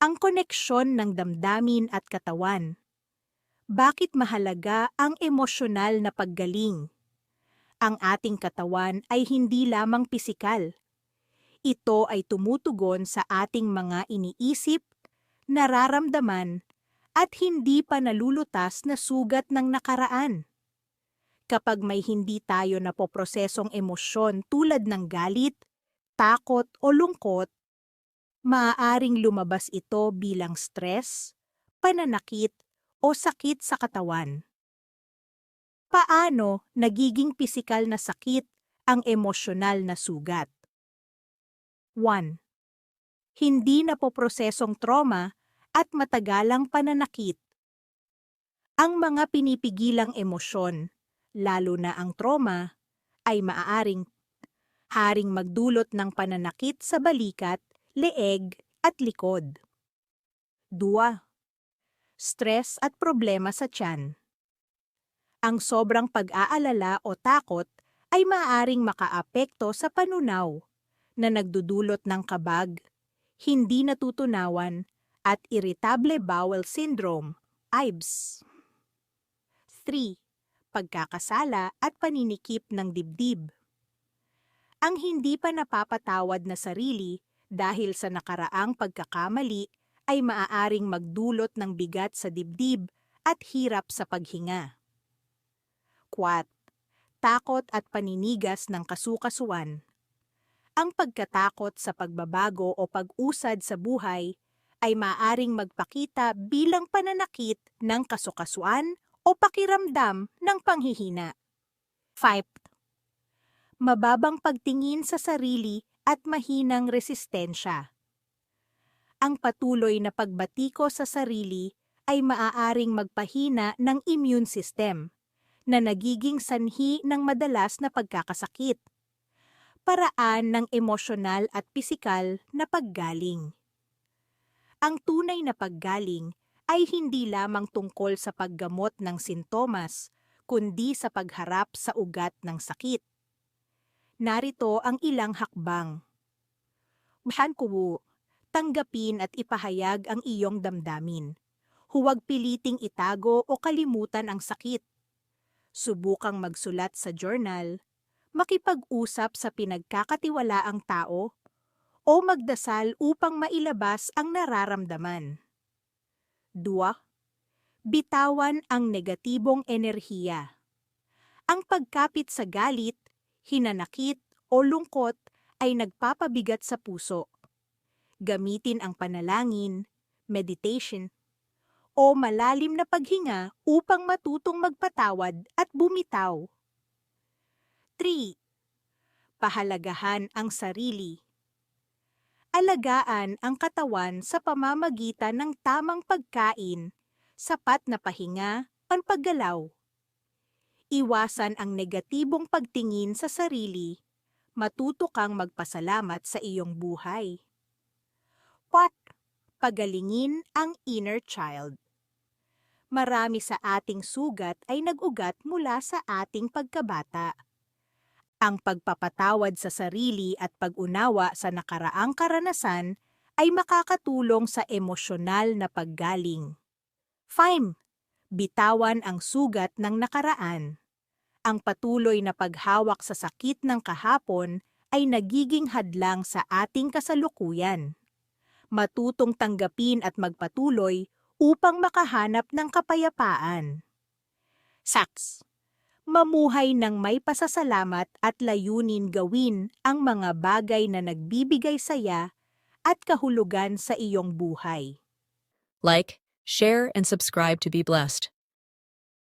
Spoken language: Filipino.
ang koneksyon ng damdamin at katawan. Bakit mahalaga ang emosyonal na paggaling? Ang ating katawan ay hindi lamang pisikal. Ito ay tumutugon sa ating mga iniisip, nararamdaman, at hindi pa nalulutas na sugat ng nakaraan. Kapag may hindi tayo napoprosesong emosyon tulad ng galit, takot o lungkot, maaaring lumabas ito bilang stress, pananakit o sakit sa katawan. Paano nagiging pisikal na sakit ang emosyonal na sugat? 1. Hindi napoprosesong trauma at matagalang pananakit. Ang mga pinipigilang emosyon, lalo na ang trauma, ay maaaring haring magdulot ng pananakit sa balikat, leeg at likod. 2. Stress at problema sa tiyan. Ang sobrang pag-aalala o takot ay maaaring makaapekto sa panunaw na nagdudulot ng kabag, hindi natutunawan at irritable bowel syndrome, IBS. 3. Pagkakasala at paninikip ng dibdib. Ang hindi pa napapatawad na sarili dahil sa nakaraang pagkakamali ay maaaring magdulot ng bigat sa dibdib at hirap sa paghinga. 4. Takot at paninigas ng kasukasuan. Ang pagkatakot sa pagbabago o pag-usad sa buhay ay maaring magpakita bilang pananakit ng kasukasuan o pakiramdam ng panghihina. 5. Mababang pagtingin sa sarili at mahinang resistensya. Ang patuloy na pagbatiko sa sarili ay maaaring magpahina ng immune system na nagiging sanhi ng madalas na pagkakasakit. Paraan ng emosyonal at pisikal na paggaling. Ang tunay na paggaling ay hindi lamang tungkol sa paggamot ng sintomas, kundi sa pagharap sa ugat ng sakit. Narito ang ilang hakbang. Mahan kuwo, tanggapin at ipahayag ang iyong damdamin. Huwag piliting itago o kalimutan ang sakit. Subukang magsulat sa journal, makipag-usap sa pinagkakatiwalaang tao, o magdasal upang mailabas ang nararamdaman. 2. Bitawan ang negatibong enerhiya. Ang pagkapit sa galit, hinanakit o lungkot ay nagpapabigat sa puso. Gamitin ang panalangin, meditation, o malalim na paghinga upang matutong magpatawad at bumitaw. 3. Pahalagahan ang sarili. Alagaan ang katawan sa pamamagitan ng tamang pagkain, sapat na pahinga, panpaggalaw. Iwasan ang negatibong pagtingin sa sarili, matuto kang magpasalamat sa iyong buhay. 4. Pagalingin ang inner child. Marami sa ating sugat ay nag-ugat mula sa ating pagkabata. Ang pagpapatawad sa sarili at pag-unawa sa nakaraang karanasan ay makakatulong sa emosyonal na paggaling. 5. Bitawan ang sugat ng nakaraan. Ang patuloy na paghawak sa sakit ng kahapon ay nagiging hadlang sa ating kasalukuyan. Matutong tanggapin at magpatuloy upang makahanap ng kapayapaan. Saks mamuhay ng may pasasalamat at layunin gawin ang mga bagay na nagbibigay saya at kahulugan sa iyong buhay. Like, share, and subscribe to be blessed.